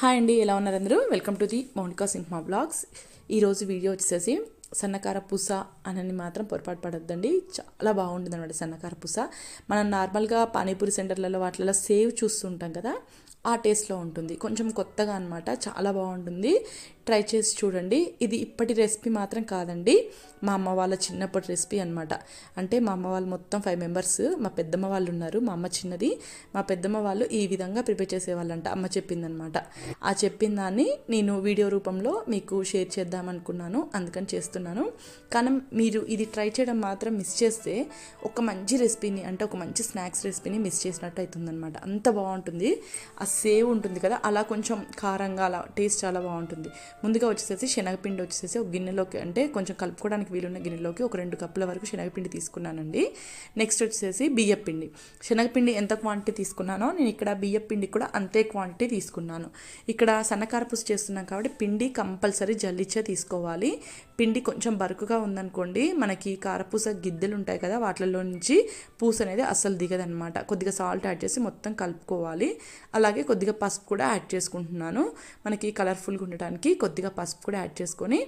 Hi అండి ఎలా ఉన్నారు అందరూ? Welcome to the Mounika Simha blogs. ఈరోజు వీడియో వచ్చేసి సన్నకార పూస అని మాత్రం పొరపాటు పడద్దండి. చాలా బాగుంటుంది అనమాట సన్నకార పూస. మనం నార్మల్గా పానీపూరి సెంటర్లలో వాటిలలో సేవ్ చూస్తుంటాం కదా ఆ టేస్ట్లో ఉంటుంది. కొంచెం కొత్తగా అనమాట చాలా బాగుంటుంది. ట్రై చేసి చూడండి. ఇది ఇప్పటి రెసిపీ మాత్రం కాదండి మా అమ్మ వాళ్ళ చిన్నప్పటి రెసిపీ అనమాట అంటే మా అమ్మ వాళ్ళు మొత్తం ఫైవ్ మెంబర్స్ మా పెద్దమ్మ వాళ్ళు ఉన్నారు మా అమ్మ చిన్నది. మా పెద్దమ్మ వాళ్ళు ఈ విధంగా ప్రిపేర్ చేసేవాళ్ళంట అమ్మ చెప్పిందనమాట ఆ చెప్పిన దాన్ని నేను వీడియో రూపంలో మీకు షేర్ చేద్దామనుకున్నాను అందుకని చేస్తున్నాను. కానీ మీరు ఇది ట్రై చేయడం మాత్రం మిస్ చేస్తే ఒక మంచి రెసిపీని అంటే ఒక మంచి స్నాక్స్ రెసిపీని మిస్ చేసినట్టు అవుతుందన్నమాట. అంత బాగుంటుంది. ఆ సేవ్ ఉంటుంది కదా అలా కొంచెం కారంగా అలా టేస్ట్ చాలా బాగుంటుంది. ముందుగా వచ్చేసేసి శనగపిండి వచ్చేసేసి ఒక గిన్నెలోకి అంటే కొంచెం కలుపుకోవడానికి వీలున్న గిన్నెలోకి ఒక రెండు కప్పుల వరకు శనగపిండి తీసుకున్నానండి. నెక్స్ట్ వచ్చేసి బియ్యపిండి. శనగపిండి ఎంత క్వాంటిటీ తీసుకున్నానో నేను ఇక్కడ బియ్యపిండి కూడా అంతే క్వాంటిటీ తీసుకున్నాను. ఇక్కడ సన్నకారపూస చేస్తున్నాం కాబట్టి పిండి కంపల్సరీ జల్లిచ్చే తీసుకోవాలి. పిండి కొంచెం బరుకుగా ఉందనుకోండి మనకి కారపూస గిద్దెలు ఉంటాయి కదా వాటిల్లో నుంచి పూస అనేది అస్సలు దిగదనమాట. కొద్దిగా సాల్ట్ యాడ్ చేసి మొత్తం కలుపుకోవాలి. అలాగే కొద్దిగా పసుపు కూడా యాడ్ చేసుకుంటున్నాను. మనకి కలర్ఫుల్గా ఉండటానికి కొద్దిగా పసుపు కూడా యాడ్ చేసుకొని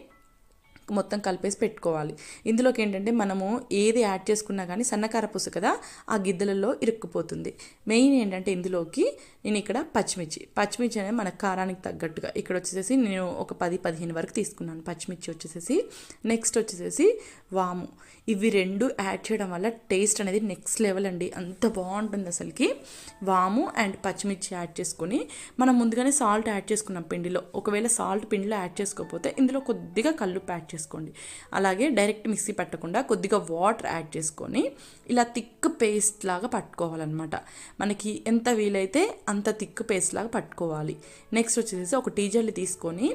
మొత్తం కలిపేసి పెట్టుకోవాలి. ఇందులోకి ఏంటంటే మనము ఏది యాడ్ చేసుకున్నా కానీ సన్నకార పూస కదా ఆ గిద్దెలలో ఇరుక్కుపోతుంది. మెయిన్ ఏంటంటే ఇందులోకి నేను ఇక్కడ పచ్చిమిర్చి. పచ్చిమిర్చి అనేది మన కారానికి తగ్గట్టుగా. ఇక్కడ వచ్చేసేసి నేను ఒక పది పదిహేను వరకు తీసుకున్నాను. పచ్చిమిర్చి వచ్చేసేసి నెక్స్ట్ వచ్చేసేసి వాము. ఇవి రెండు యాడ్ చేయడం వల్ల టేస్ట్ అనేది నెక్స్ట్ లెవెల్ అండి. అంత బాగుంటుంది అసలుకి. వాము అండ్ పచ్చిమిర్చి యాడ్ చేసుకొని మనం ముందుగానే సాల్ట్ యాడ్ చేసుకున్నాం పిండిలో. ఒకవేళ సాల్ట్ పిండిలో యాడ్ చేసుకోకపోతే ఇందులో కొద్దిగా కల్లుప్పు యాడ్ చేసుకోండి అలాగే డైరెక్ట్ మిక్సీ పట్టకుండా కొద్దిగా వాటర్ యాడ్ చేసుకొని ఇలా థిక్ పేస్ట్ లాగా పట్టుకోవాలన్నమాట. మనకి ఎంత వీలైతే అంత థిక్ పేస్ట్ లాగా పట్టుకోవాలి. నెక్స్ట్ వచ్చేసి ఒక టీ తీసుకొని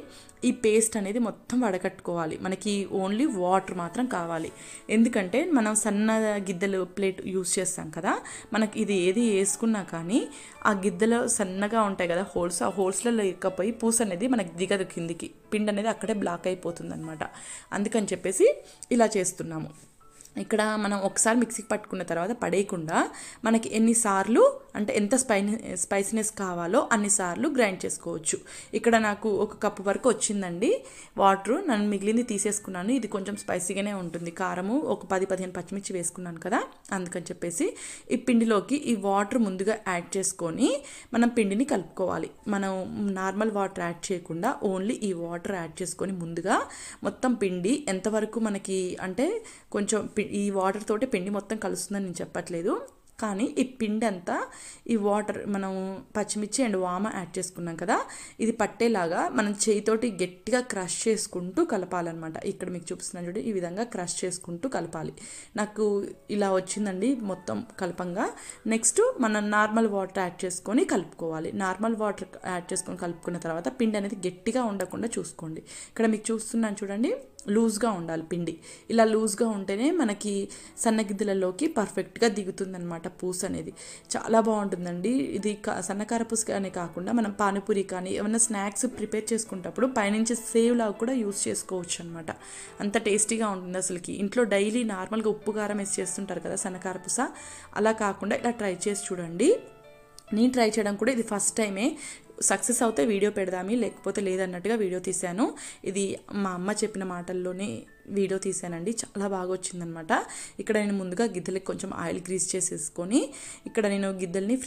ఈ పేస్ట్ అనేది మొత్తం వడకట్టుకోవాలి. మనకి ఓన్లీ వాటర్ మాత్రం కావాలి. ఎందుకంటే మనం సన్న గిద్దెలు ప్లేట్ యూస్ చేస్తాం కదా మనకి ఇది ఏది వేసుకున్నా కానీ ఆ గిద్దెలో సన్నగా ఉంటాయి కదా హోల్స్ ఆ హోల్స్లలో ఎక్కపోయి పూస అనేది మనకి దిగదు కిందికి. పిండి అనేది అక్కడే బ్లాక్ అయిపోతుంది అనమాట అందుకని చెప్పేసి ఇలా చేస్తున్నాము. ఇక్కడ మనం ఒకసారి మిక్సీకి పట్టుకున్న తర్వాత పడేయకుండా మనకి ఎన్నిసార్లు అంటే ఎంత స్పై స్పైసీనెస్ కావాలో అన్నిసార్లు గ్రైండ్ చేసుకోవచ్చు. ఇక్కడ నాకు ఒక కప్పు వరకు వచ్చిందండి. వాటర్ నన్ను మిగిలింది తీసేసుకున్నాను. ఇది కొంచెం స్పైసీగానే ఉంటుంది. కారము ఒక పది పదిహేను పచ్చిమిర్చి వేసుకున్నాను కదా. అందుకని చెప్పేసి ఈ పిండిలోకి ఈ వాటర్ ముందుగా యాడ్ చేసుకొని మనం పిండిని కలుపుకోవాలి. మనం నార్మల్ వాటర్ యాడ్ చేయకుండా ఓన్లీ ఈ వాటర్ యాడ్ చేసుకొని ముందుగా మొత్తం పిండి ఎంతవరకు మనకి అంటే కొంచెం ఈ వాటర్ తోటి పిండి మొత్తం కలుస్తుందని నేను చెప్పట్లేదు. కానీ ఈ పిండి అంతా ఈ వాటర్ మనం పచ్చిమిర్చి అండ్ వామ యాడ్ చేసుకున్నాం కదా ఇది పట్టేలాగా మనం చేయితోటి గట్టిగా క్రష్ చేసుకుంటూ కలపాలన్నమాట. ఇక్కడ మీకు చూపిస్తున్నాను చూడండి ఈ విధంగా క్రష్ చేసుకుంటూ కలపాలి. నాకు ఇలా వచ్చిందండి మొత్తం కలపంగా. నెక్స్ట్ మనం నార్మల్ వాటర్ యాడ్ చేసుకొని కలుపుకోవాలి. నార్మల్ వాటర్ యాడ్ చేసుకొని కలుపుకున్న తర్వాత పిండి అనేది గట్టిగా ఉండకుండా చూసుకోండి. ఇక్కడ మీకు చూస్తున్నాను చూడండి. లూజ్గా ఉండాలి పిండి. ఇలా లూజ్గా ఉంటేనే మనకి సన్నగిద్దలలోకి పర్ఫెక్ట్గా దిగుతుందనమాట పూస అనేది. చాలా బాగుంటుందండి. ఇది సన్నకార పూస అనే కాకుండా మనం పానీపూరి కానీ ఏమైనా స్నాక్స్ ప్రిపేర్ చేసుకుంటప్పుడు పైనుంచి సేవ్ లాగా కూడా యూస్ చేసుకోవచ్చు అనమాట అంత టేస్టీగా ఉంటుంది అసలుకి. ఇంట్లో డైలీ నార్మల్గా ఉప్పు కారం వేసి చేస్తుంటారు కదా సన్నకార పూస. అలా కాకుండా ఇలా ట్రై చేసి చూడండి. నేను ట్రై చేయడం కూడా ఇది ఫస్ట్ టైమే. సక్సెస్ అవుతే వీడియో పెడదామి లేకపోతే లేదన్నట్టుగా వీడియో తీశాను. ఇది మా అమ్మ చెప్పిన మాటల్లోనే వీడియో తీసానండి. చాలా బాగా వచ్చిందనమాట ఇక్కడ నేను ముందుగా గిద్దెలకి కొంచెం ఆయిల్ గ్రీస్ చేసేసుకొని ఇక్కడ నేను గిద్దెల్ని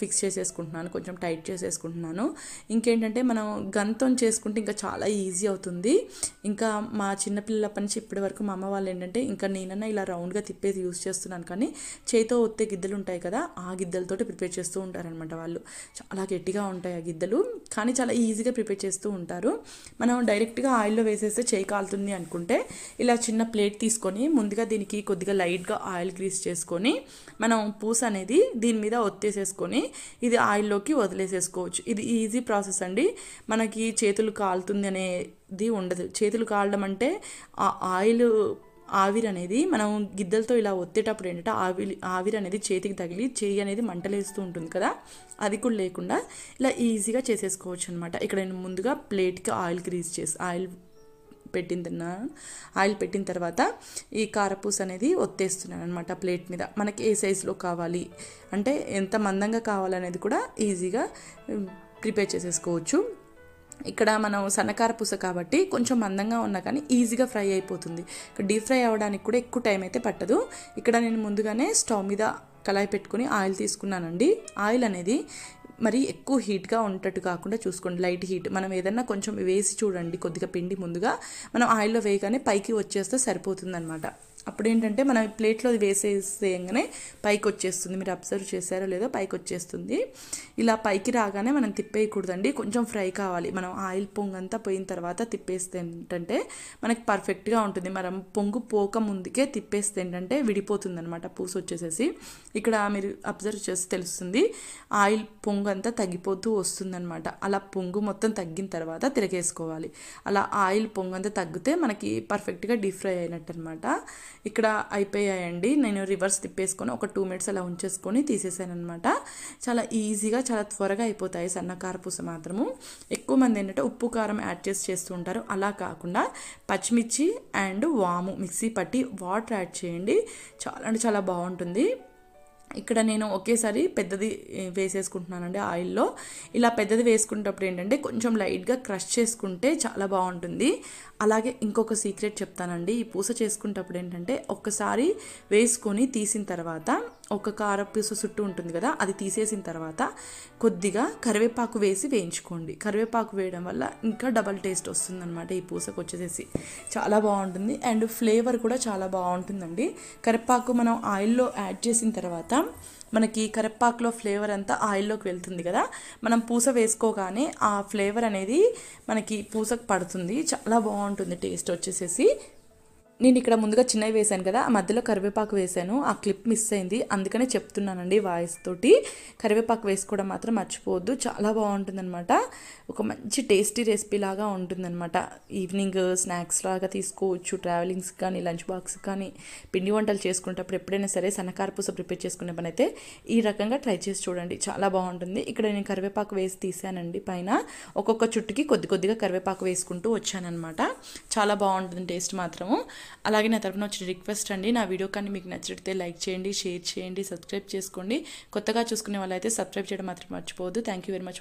ఫిక్స్ చేసేసుకుంటున్నాను. కొంచెం టైట్ చేసేసుకుంటున్నాను. ఇంకేంటంటే మనం గంతం చేసుకుంటే ఇంకా చాలా ఈజీ అవుతుంది. ఇంకా మా చిన్నపిల్లలప్పటి నుంచి ఇప్పటి వరకు మా అమ్మ వాళ్ళు ఏంటంటే ఇంకా నేనన్నా ఇలా రౌండ్గా తిప్పేది యూస్ చేస్తున్నాను. కానీ చేతితో ఒత్తే గిద్దెలు ఉంటాయి కదా ఆ గిద్దెలతోటి ప్రిపేర్ చేస్తూ ఉంటారనమాట వాళ్ళు. చాలా గట్టిగా ఉంటాయి ఆ గిద్దెలు. కానీ చాలా ఈజీగా ప్రిపేర్ చేస్తూ ఉంటారు. మనం డైరెక్ట్గా ఆయిల్లో వేసేస్తే చేయి కాలుతుంది అనుకుంటే ఇలా చిన్న ప్లేట్ తీసుకొని ముందుగా దీనికి కొద్దిగా లైట్గా ఆయిల్ గ్రీస్ చేసుకొని మనం పూస అనేది దీని మీద ఒత్తేసేసుకొని ఇది ఆయిల్లోకి వదిలేసేసుకోవచ్చు. ఇది ఈజీ ప్రాసెస్ అండి. మనకి చేతులు కాలుతుంది అనేది ఉండదు. చేతులు కాలడం అంటే ఆ ఆయిల్ ఆవిరి అనేది మనం గిద్దలతో ఇలా ఒత్తేటప్పుడు ఏంటంటే ఆవిరి ఆవిరి అనేది చేతికి తగిలి చేయి అనేది మంటలేస్తూ ఉంటుంది కదా? అది కూడా లేకుండా ఇలా ఈజీగా చేసేసుకోవచ్చు అనమాట ఇక్కడ నేను ముందుగా ప్లేట్కి ఆయిల్ గ్రీజ్ చేసి ఆయిల్ పెట్టిన ఆయిల్ పెట్టిన తర్వాత ఈ కారపూస అనేది ఒత్తేస్తున్నాను అనమాట ప్లేట్ మీద. మనకి ఏ సైజులో కావాలి? అంటే ఎంత మందంగా కావాలనేది కూడా ఈజీగా ప్రిపేర్ చేసేసుకోవచ్చు. ఇక్కడ మనం సన్నకార పూస కాబట్టి కొంచెం మందంగా ఉన్నా కానీ ఈజీగా ఫ్రై అయిపోతుంది. ఇక్కడ డీప్ ఫ్రై అవ్వడానికి కూడా ఎక్కువ టైం అయితే పట్టదు. ఇక్కడ నేను ముందుగానే స్టవ్ మీద కళాయి పెట్టుకుని ఆయిల్ తీసుకున్నానండి. ఆయిల్ అనేది మరి ఎక్కువ హీట్గా ఉండేటట్టు కాకుండా చూసుకోండి. Light heat. మనం ఏదన్నా కొంచెం వేసి చూడండి కొద్దిగా పిండి ముందుగా. మనం ఆయిల్లో వేయగానే పైకి వచ్చేస్తే సరిపోతుంది అనమాట అప్పుడు ఏంటంటే మనం ప్లేట్లో ప్లేట్లో వేసేసేయగానే పైకి వచ్చేస్తుంది మీరు అబ్జర్వ్ చేశారో లేదో పైకి వచ్చేస్తుంది ఇలా పైకి రాగానే మనం తిప్పేయకూడదండి. కొంచెం ఫ్రై కావాలి. మనం ఆయిల్ పొంగు అంతా పోయిన తర్వాత తిప్పేస్తే ఏంటంటే మనకి పర్ఫెక్ట్గా ఉంటుంది. మనం పొంగు పోక ముందుకే తిప్పేస్తే ఏంటంటే విడిపోతుంది అనమాట పూసు వచ్చేసేసి ఇక్కడ మీరు అబ్జర్వ్ చేసి తెలుస్తుంది. ఆయిల్ పొంగు అంతా తగ్గిపోతూ వస్తుందన్నమాట. అలా పొంగు మొత్తం తగ్గిన తర్వాత తిరగేసుకోవాలి. అలా ఆయిల్ పొంగు అంతా తగ్గితే మనకి పర్ఫెక్ట్గా డీప్ ఫ్రై అయినట్టు అనమాట ఇక్కడ అయిపోయాయండి. నేను రివర్స్ తిప్పేసుకొని ఒక టూ మినిట్స్ అలా ఉంచేసుకొని తీసేసాను అనమాట చాలా ఈజీగా చాలా త్వరగా అయిపోతాయి సన్నకార పూస మాత్రము. ఎక్కువ మంది ఏంటంటే ఉప్పు కారం యాడ్ చేసి చేస్తూ ఉంటారు. అలా కాకుండా పచ్చిమిర్చి అండ్ వాము మిక్సీ పట్టి వాటర్ యాడ్ చేయండి. చాలా అంటే చాలా బాగుంటుంది. ఇక్కడ నేను ఒకేసారి పెద్దది వేసేసుకుంటున్నానండి ఆయిల్లో. ఇలా పెద్దది వేసుకునేటప్పుడు ఏంటంటే కొంచెం లైట్గా క్రష్ చేసుకుంటే చాలా బాగుంటుంది. అలాగే ఇంకొక సీక్రెట్ చెప్తానండి. ఈ పూస చేసుకునేటప్పుడు ఏంటంటే ఒక్కసారి వేసుకొని తీసిన తర్వాత ఒక కార పీసు చుట్టూ ఉంటుంది కదా అది తీసేసిన తర్వాత కొద్దిగా కరివేపాకు వేసి వేయించుకోండి. కరివేపాకు వేయడం వల్ల ఇంకా డబల్ టేస్ట్ వస్తుందన్నమాట ఈ పూసకు వచ్చేసేసి. చాలా బాగుంటుంది అండ్ ఫ్లేవర్ కూడా చాలా బాగుంటుందండి. కరివేపాకు మనం ఆయిల్లో యాడ్ చేసిన తర్వాత మనకి కరివేపాకులో ఫ్లేవర్ అంతా ఆయిల్లోకి వెళ్తుంది కదా మనం పూస వేసుకోగానే ఆ ఫ్లేవర్ అనేది మనకి పూసకు పడుతుంది. చాలా బాగుంటుంది టేస్ట్ వచ్చేసేసి. నేను ఇక్కడ ముందుగా చిన్నవి వేశాను కదా ఆ మధ్యలో కరివేపాకు వేశాను. ఆ క్లిప్ మిస్ అయింది. అందుకనే చెప్తున్నానండి వాయిస్ తోటి. కరివేపాకు వేసుకోవడం మాత్రం మర్చిపోవద్దు. చాలా బాగుంటుందన్నమాట. ఒక మంచి టేస్టీ రెసిపీ లాగా ఉంటుందన్నమాట. ఈవినింగ్ స్నాక్స్ లాగా తీసుకోవచ్చు ట్రావెలింగ్స్ కానీ లంచ్ బాక్స్ కానీ పిండి వంటలు చేసుకునేటప్పుడు ఎప్పుడైనా సరే సన్నకారపూస ప్రిపేర్ చేసుకునే పని అయితే ఈ రకంగా ట్రై చేసి చూడండి. చాలా బాగుంటుంది. ఇక్కడ నేను కరివేపాకు వేసి తీసానండి పైన. ఒక్కొక్క చుట్టుకి కొద్ది కొద్దిగా కరివేపాకు వేసుకుంటూ వచ్చానమాట చాలా బాగుంటుంది టేస్ట్ మాత్రము. అలాగే నా తరపున వచ్చిన రిక్వెస్ట్ అండి నా వీడియో కానీ మీకు నచ్చితే లైక్ చేయండి షేర్ చేయండి సబ్స్క్రైబ్ చేసుకోండి. కొత్తగా చూసుకునే వాళ్ళైతే సబ్స్క్రైబ్ చేయడం మాత్రం మర్చిపోవద్దు. Thank you very much